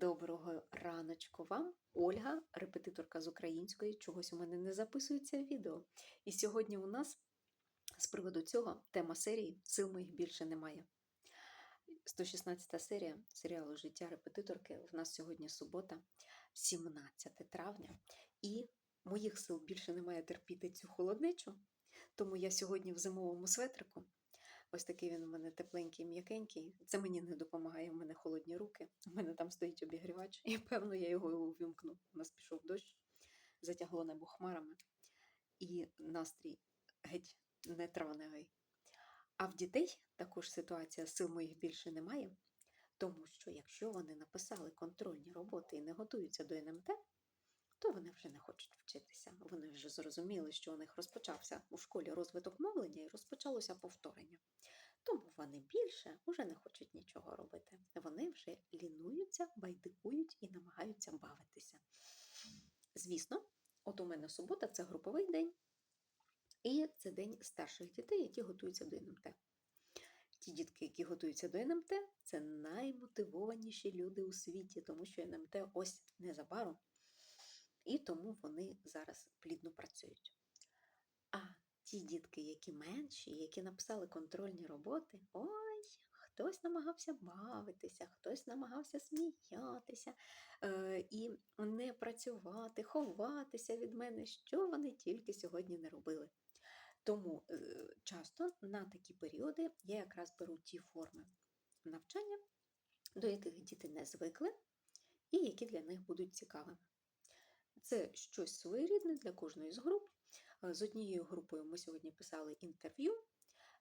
Доброго раночку вам, Ольга, репетиторка з української. Чогось у мене не записується відео. І сьогодні у нас з приводу цього тема серії Сил моїх більше немає. 116 серія серіалу Життя репетиторки. У нас сьогодні субота, 17 травня, і моїх сил більше немає терпіти цю холодничу. Тому я сьогодні в зимовому светрику. Ось такий він у мене тепленький, м'якенький. Це мені не допомагає, у мене холодні руки. У мене там стоїть обігрівач, і певно я його увімкну. У нас пішов дощ, затягло небо хмарами, і настрій геть не травневий. А в дітей також ситуація сил моїх більше немає, тому що якщо вони написали контрольні роботи і не готуються до НМТ, то вони вже не хочуть вчитися. Вони вже зрозуміли, що у них розпочався у школі розвиток мовлення і розпочалося повторення. Тому вони більше вже не хочуть нічого робити. Вони вже лінуються, байдикують і намагаються бавитися. Звісно, от у мене субота це груповий день, і це день старших дітей, які готуються до НМТ. Ті дітки, які готуються до НМТ, це наймотивованіші люди у світі, тому що НМТ ось незабаром, і тому вони зараз плідно працюють. А ті дітки, які менші, які написали контрольні роботи, ой, хтось намагався бавитися, хтось намагався сміятися е, і не працювати, ховатися від мене, що вони тільки сьогодні не робили. Тому е, часто на такі періоди я якраз беру ті форми навчання, до яких діти не звикли, і які для них будуть цікавими. Це щось своєрідне для кожної з груп. Е, З однією групою ми сьогодні писали інтерв'ю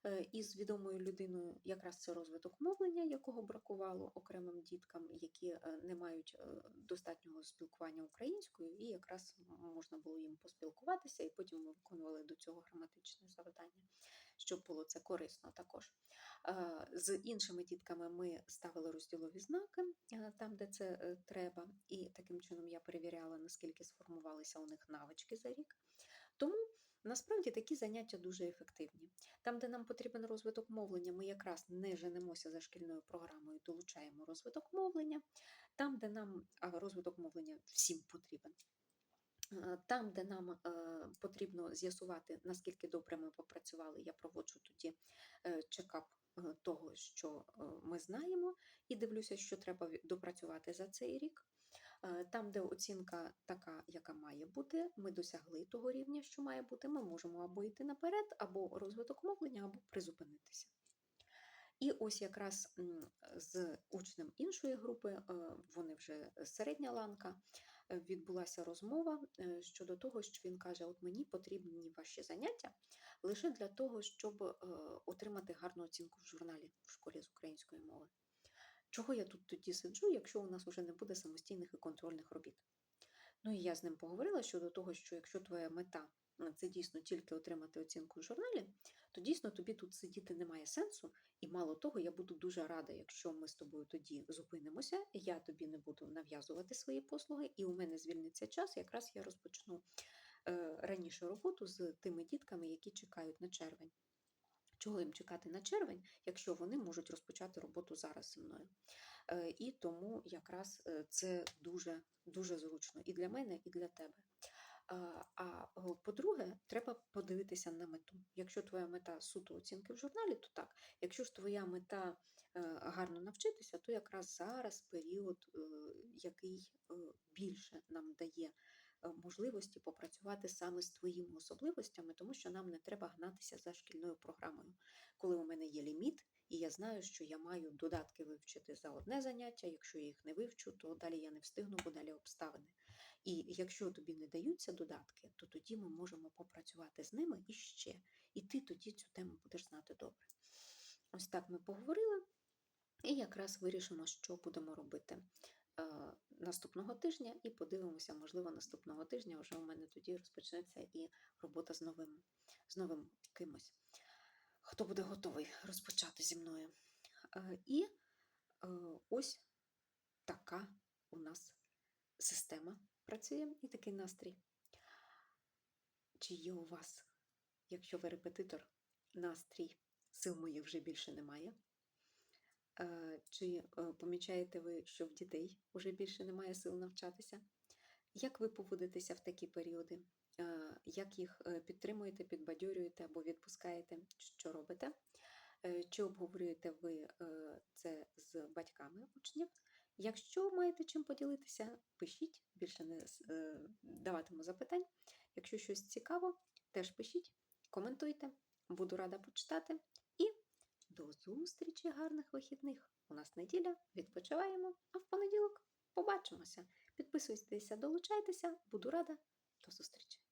е, із відомою людиною, якраз це розвиток мовлення, якого бракувало окремим діткам, які е, не мають достатнього спілкування українською, і якраз можна було їм поспілкуватися, і потім ми виконували до цього граматичне завдання, щоб було це корисно також. З іншими дітками ми ставили розділові знаки там, де це треба, таким чином я перевіряла, наскільки сформувалися у них навички за рік. Тому насправді такі заняття дуже ефективні. Там, де нам потрібен розвиток мовлення, ми якраз не женемося за шкільною програмою, долучаємо розвиток мовлення. Там, де нам розвиток мовлення всім потрібен. Там, де нам е, потрібно з'ясувати, наскільки добре ми попрацювали, я проводжу тоді е, чекап е, того, що ми знаємо, і дивлюся, що треба допрацювати за цей рік. Е, Там, де оцінка така, яка має бути, ми досягли того рівня, що має бути, ми можемо або йти наперед, або розвиток мовлення, або призупинитися. І ось якраз з учнем іншої групи, е, вони вже середня ланка, е, відбулася розмова е, щодо того, що він каже: От мені потрібні ваші заняття лише для того, щоб е, отримати гарну оцінку в журналі в школі з української мови. Чого я тут тоді сиджу, якщо у нас вже не буде самостійних і контрольних робіт? Ну і я з ним поговорила щодо того, що якщо твоя мета це дійсно тільки отримати оцінку в журналі, то дійсно тобі тут сидіти немає сенсу. І мало того, я буду дуже рада, якщо ми з тобою тоді зупинимося, я тобі не буду нав'язувати свої послуги, і у мене звільниться час, якраз я розпочну е, раніше роботу з тими дітками, які чекають на червень. Чого їм чекати на червень, якщо вони можуть розпочати роботу зараз зі мною? Е, І тому якраз е, це дуже дуже зручно і для мене, і для тебе. А, по-друге, треба подивитися на мету. Якщо твоя мета суто оцінки в журналі, то так. Якщо ж твоя мета е, гарно навчитися, то якраз зараз період, який більше нам дає можливості попрацювати саме з твоїми особливостями, тому що нам не треба гнатися за шкільною програмою. Коли у мене є ліміт, і я знаю, що я маю додатки вивчити за одне заняття. Якщо я їх не вивчу, то далі я не встигну, бо далі обставини. І якщо тобі не даються додатки, то тоді ми можемо попрацювати з ними іще. І ти тоді цю тему будеш знати добре. Ось так ми поговорили, і якраз вирішимо, що будемо робити е, наступного тижня, і подивимося, можливо, наступного тижня вже у мене тоді розпочнеться і робота з новим, з новим кимось. Хто буде готовий розпочати зі мною? Е, І е, ось така у нас система працює і такий настрій. Чи є у вас, якщо ви репетитор, настрій, сил моїх вже більше немає? Е, Чи е, помічаєте ви, що в дітей вже більше немає сил навчатися? Як ви поводитеся в такі періоди? Е, Як їх підтримуєте, підбадьорюєте або відпускаєте? Що робите? Чи обговорюєте ви це з батьками учнів? Якщо маєте чим поділитися, пишіть, більше не даватиму запитань. Якщо щось цікаво, теж пишіть, коментуйте, буду рада почитати. До зустрічі, гарних вихідних! У нас неділя, відпочиваємо, а в понеділок побачимося. Підписуйтеся, долучайтеся, буду рада. До зустрічі!